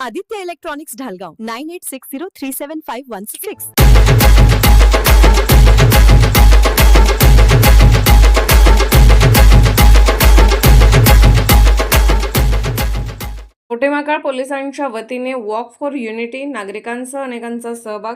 Aditya electronics Dhalgaon nine eight six zero three seven five one six. Kavathemahankal पोलिसांच्या वतीने walk for unity नागरिकांसह अनेकांचा सहभाग.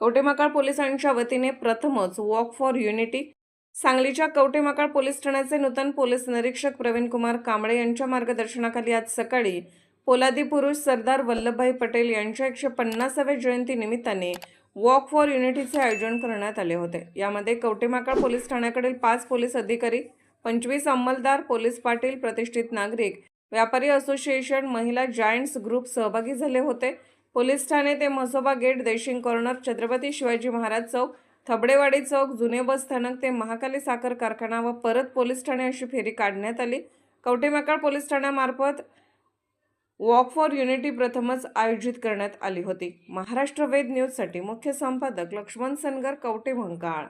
कवटेमाकाळ पोलिसांच्या वतीने प्रथमच वॉक फॉर युनिटी. सांगलीच्या कवटेमाकाळ पोलीस ठाण्याचे नूतन पोलीस निरीक्षक प्रवीण कुमार कांबळे यांच्या मार्गदर्शनाखाली आज सकाळी पोलादी पुरुष सरदार वल्लभभाई पटेल यांच्या एकशे पन्नासाव्या जयंती निमित्ताने वॉक फॉर युनिटीचे आयोजन करण्यात आले होते. यामध्ये कवटेमाकाळ पोलीस ठाण्याकडील पाच पोलीस अधिकारी पंचवीस अंमलदार पोलीस पाटील प्रतिष्ठित नागरिक व्यापारी असोसिएशन महिला जायंट्स ग्रुप सहभागी झाले होते. पोलीस ठाणे ते म्हसोबा गेट देशिंग कॉर्नर छत्रपती शिवाजी महाराज चौक थबडेवाडी चौक जुने बस स्थानक ते महाकाली साखर कारखाना व परत पोलीस ठाणे अशी फेरी काढण्यात आली. कवटेमकाळ पोलीस ठाण्यामार्फत वॉक फॉर युनिटी प्रथमच आयोजित करण्यात आली होती. महाराष्ट्र वेद न्यूजसाठी मुख्य संपादक लक्ष्मण सनगर कवटे भंकाळ